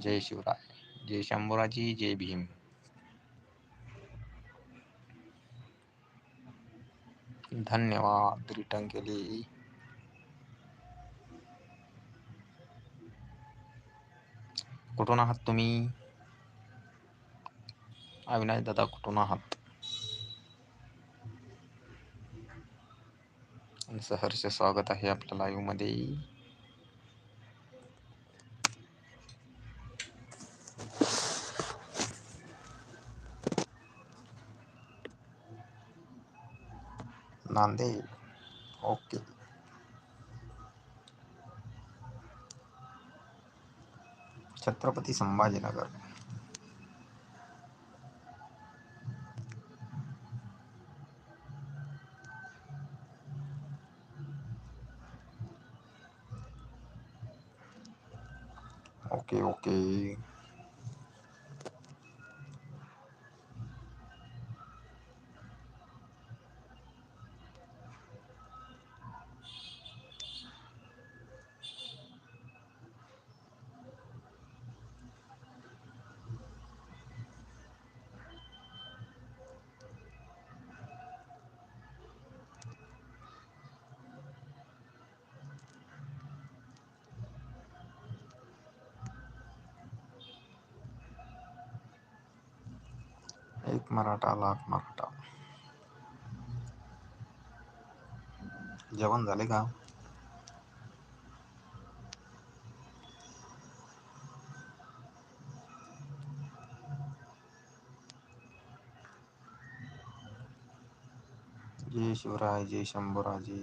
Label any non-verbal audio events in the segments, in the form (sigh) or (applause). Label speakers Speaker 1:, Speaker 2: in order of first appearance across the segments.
Speaker 1: जय शिवराय जय शंभूराजी जय भीम. धन्यवाद रिटर्न केली. कुठून आहात तुम्ही? अविनाश दादा कुठून आहात? सहर्ष स्वागत आहे आपल्या लाईव्हमध्ये. नांदेड ओके छत्रपति संभाजीनगर मराठा लाख मराठा. जेवण झाले का? जय शिवराय जय शंभूराजे.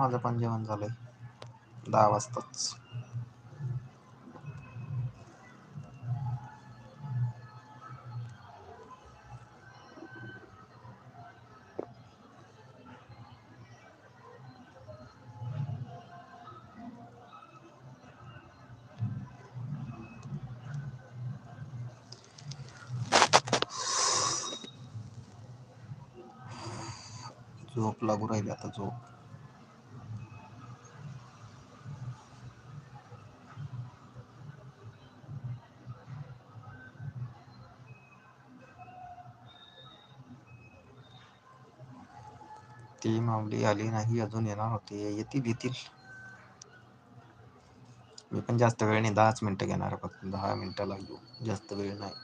Speaker 1: माझं पण जेवण झालंय. दहा वाजताच. झोप लागू राहिली आता झोप. ती माऊली आली नाही, अजून येणार होते. येतील येतील मी पण जास्त वेळ नाही, दहाच मिनटं घेणार फक्त. दहा मिनटाला येऊ. जास्त वेळ नाही.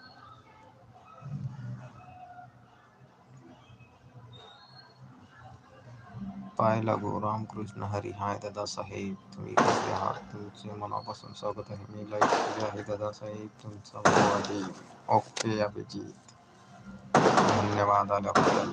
Speaker 1: पाय लागू. रामकृष्ण हरी. हाय दादासाहेब. तुम्ही कसे आहात? तुमचे मनापासून स्वागत आहे. मी लाईक केले आहे दादासाहेब. तुमचा भाव आहे ओके, अभिजित. धन्यवाद आल्याबद्दल.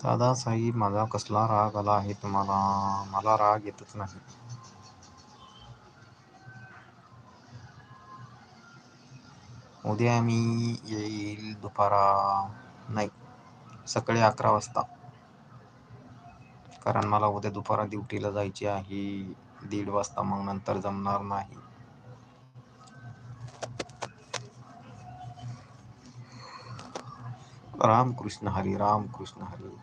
Speaker 1: दादासाहेब माझा कसला राग आला आहे तुम्हाला? मला राग येतच नाही. उद्या मी येईल दुपारा नाही सकाळी अकरा वाजता. कारण मला उद्या दुपारा ड्युटीला जायची आहे. दीड वाजता मग नंतर जमणार नाही. रामकृष्ण हरी रामकृष्ण हरी।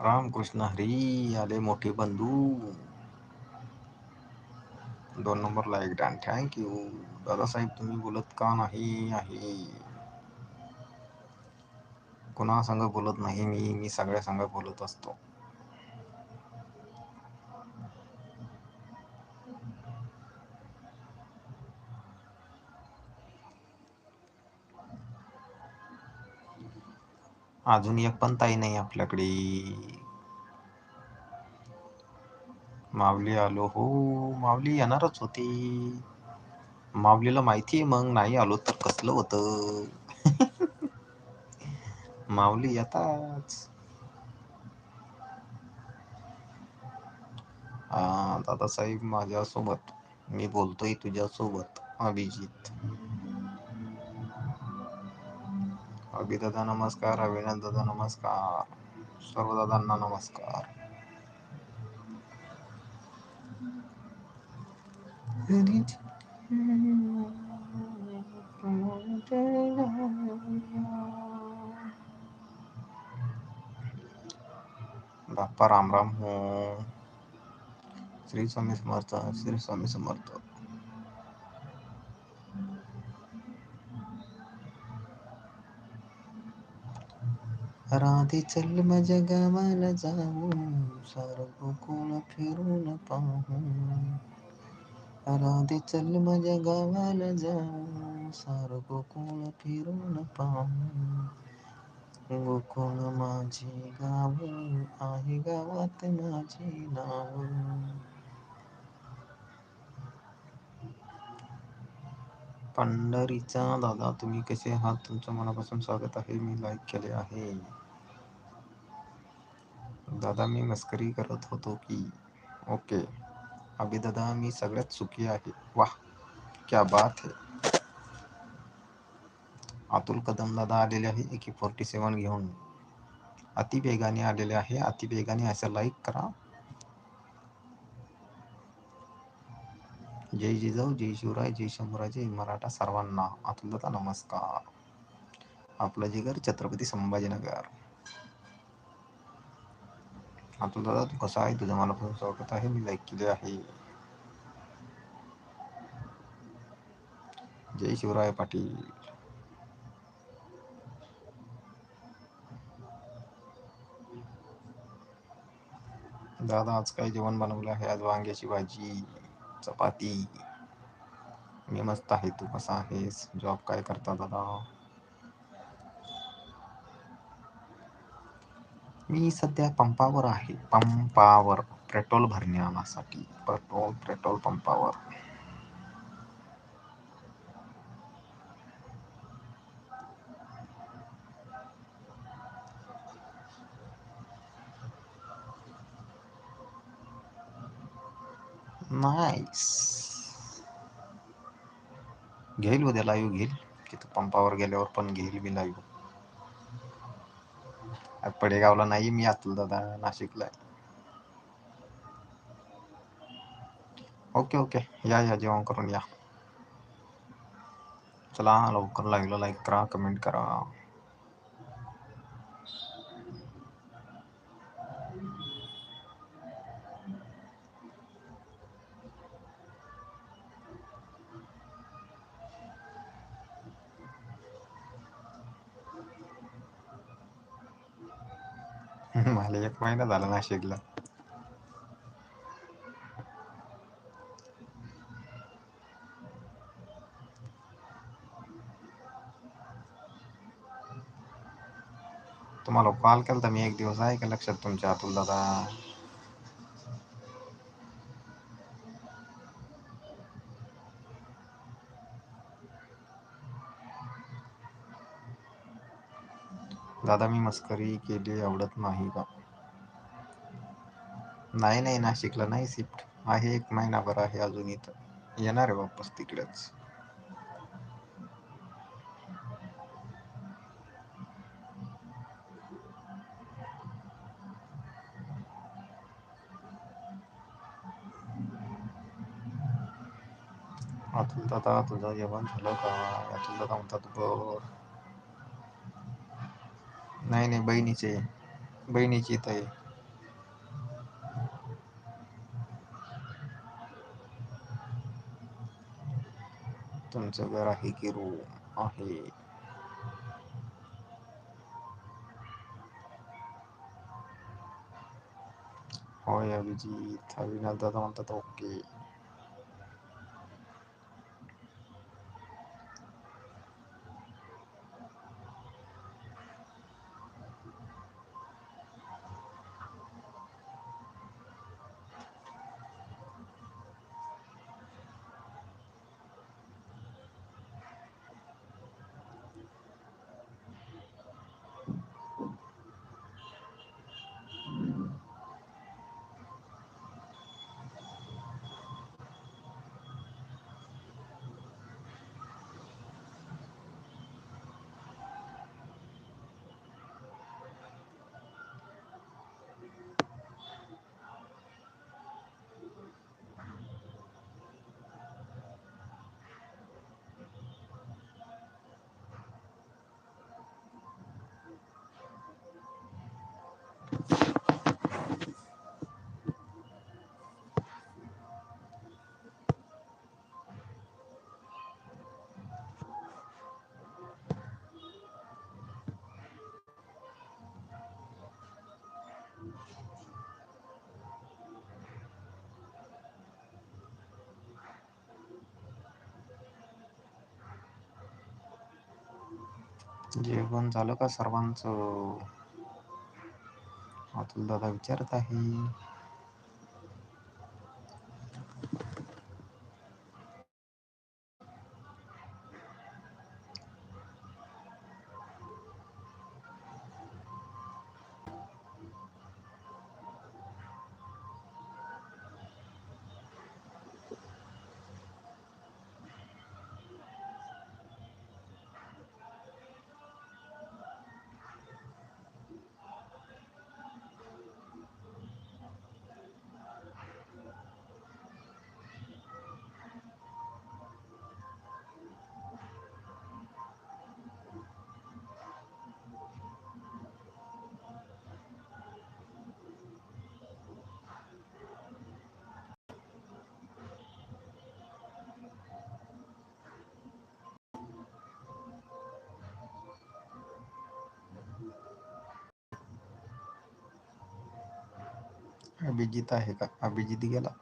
Speaker 1: रामकृष्ण हरी, आले मोठे बंधू। दोन number like done thank you Dadasaheb, तुम्ही बोलत का नाही आहे? कुणा संग बोलत नाही मी? मी सगळ्या संग बोलत असतो. अजून एक पण ताई नाही आपल्याकडे. माऊली आलो हो माऊली येणारच होती. माऊलीला माहितीय मग नाही आलो तर कसलं होतं? (laughs) माऊली येताच. दादासाहेब माझ्यासोबत मी बोलतोय तुझ्यासोबत अभिजित. अभिदादा नमस्कार अविनाश दादा नमस्कार सर्व दादांना नमस्कार बाप्पा राम हो श्री स्वामी समर्थ श्री स्वामी समर्थ राधे चल माझ्या गावाला जाऊ सार गोकुळ फिरून पाहू राधे चल माझ्या गावाला जाऊ सार गोकुळ फिरून पाहू गोकुळ माझे गाव आहे गावात माझे नाव। पंढरीचा दादा, तुम्ही कसे आहात? तुमचं मनापासून स्वागत आहे. मी लाईक केले आहे. दादा मी मस्करी करत होतो की, ओके. अभिदादा मी सगळ्यात सुखी आहे. वाह, क्या बात है. अतुल कदम दादा आलेले आहे, एके फोर्टी सेवन घेऊन. अति वेगाने आलेले आहे, अति वेगाने असं लाईक करा. जय जिजाऊ, जय शिवराय, जय शंभूराय, जय मराठा सर्वांना. अतुल दादा, नमस्कार. आपलं जिगर छत्रपती संभाजीनगर. तू स्वागत आहे मी लाईक केले आहे जय शिवराय पाटील दादा आज काय जेवण बनवलं आहे आज वांग्याची भाजी चपाती मी मस्त आहे तू कसा आहेस जॉब काय करता दादा मी सध्या पंपावर आहे पंपावर पेट्रोल भरण्यासाठी पेट्रोल पेट्रोल पंपावर नाईस घेईल उद्या लाईव्ह घेईल तिथं पंपावर गेल्यावर पण घेईल मी लाईव्ह पडेगावला नाही मी अतुल दादा नाशिकला ओके ओके या या जेवण करून या. चला लवकर लाईव्हला लाईक करा कमेंट करा. (laughs) मला एक महिना झाला नाशिकला. तुम्हाला कॉल केला तर मी एक दिवस आहे का लक्षात तुमच्या अतुल दादा दादा मी मस्करी केली आवडत नाही का? नाही नाही नाशिकला नाही शिफ्ट. आहे एक महिनाभर आहे अजून इथं. येणार आहे वापस तिकडेच. अतुल दादा तुझं जेवण झालं का? अतुल दादा म्हणतात बर. नाही नाही बहिणीचे बहिणीची इथं आहे तुमचं घर आहे की रूम आहे होय अभिजित अविनाश दादा म्हणतात ओके जेवण झालं का सर्वांचं? अतुल दादा विचारत आहे. अभिजित आहे का? अभिजित गेला.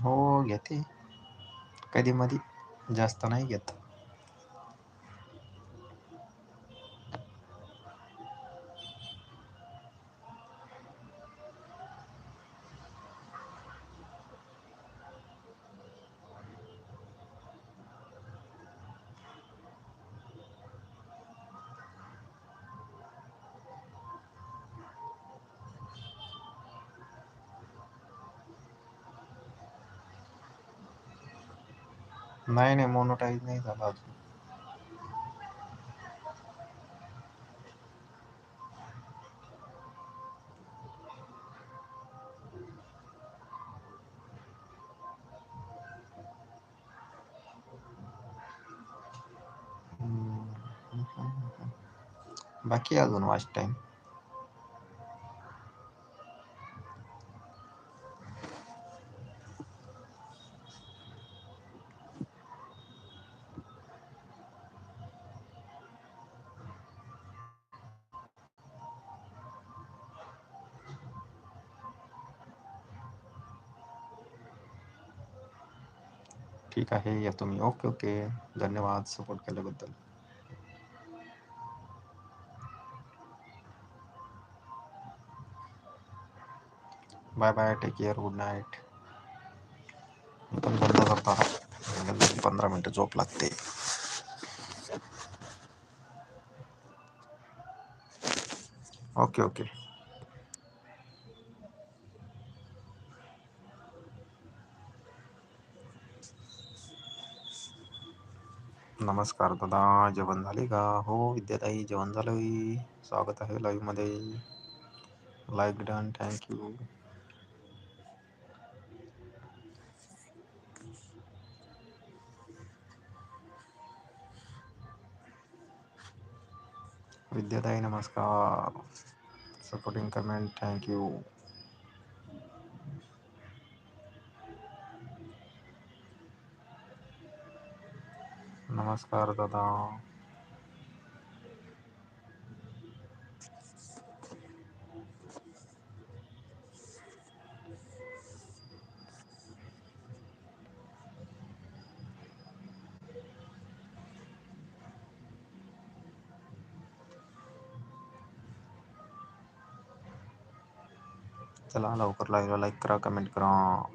Speaker 1: हो घेते. कधी मधी जास्त नाही घेत. नाही नाही मोनोटाईज नाही झाला अजून. हम्म. बाकी आहे अजून वाच टाइम. ठीक आहे येतो मी. Okay okay. धन्यवाद सपोर्ट केल्याबद्दल. Bye bye. Take care. Good night. मी पण बंद करतो. पंधरा मिनिटं झोप लागते. Okay okay. नमस्कार दादा. झाले का? हो, विद्याताई झालंय. स्वागत आहे लाईव्ह मध्ये. Like done. Thank you. विद्याताई, नमस्कार. सपोर्टिंग कमेंट थँक नमस्कार दादा. चला लवकर लाईव्हला लाईक करा, कमेंट करा.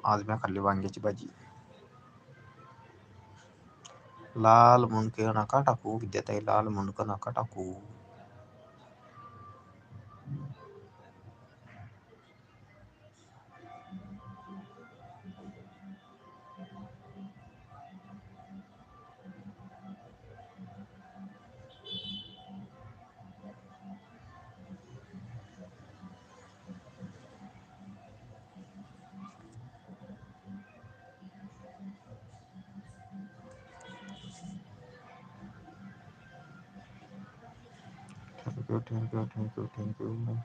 Speaker 1: आज मी खाल्ली वांग्याची भाजी. लाल मुंडके नका टाकू विद्याताई लाल मुंडक नका टाकू. thank you thank you thank you thank you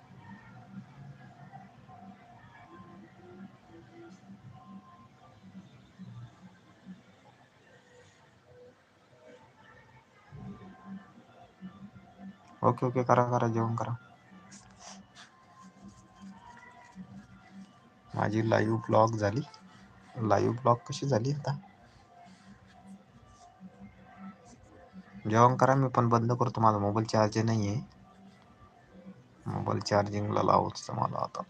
Speaker 1: okay okay करा करा जेवण करा। माझी लाईव्ह ब्लॉग झाली. लाईव्ह ब्लॉग कशी झाली आता? जेवण करा, मी पण बंद करतो. माझा मोबाईल चार्ज नाही आहे मोबाईल चार्जिंगला लावायचं मला आता।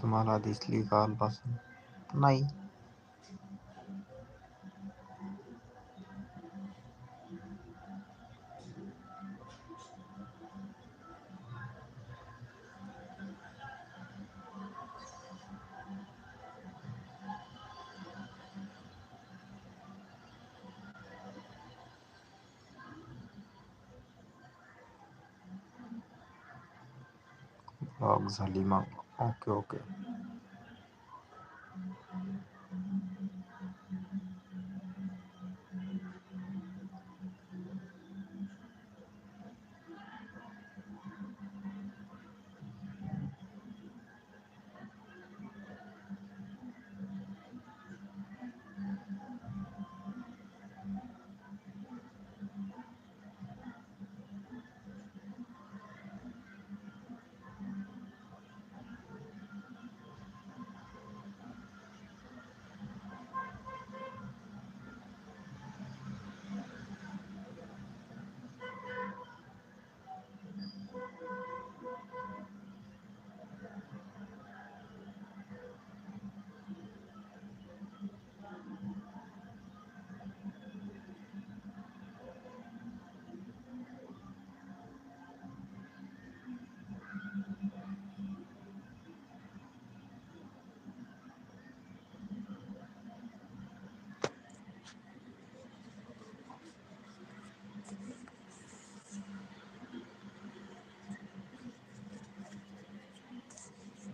Speaker 1: तुम्हाला दिसली कालपासून नाही। salima. Ok, ok.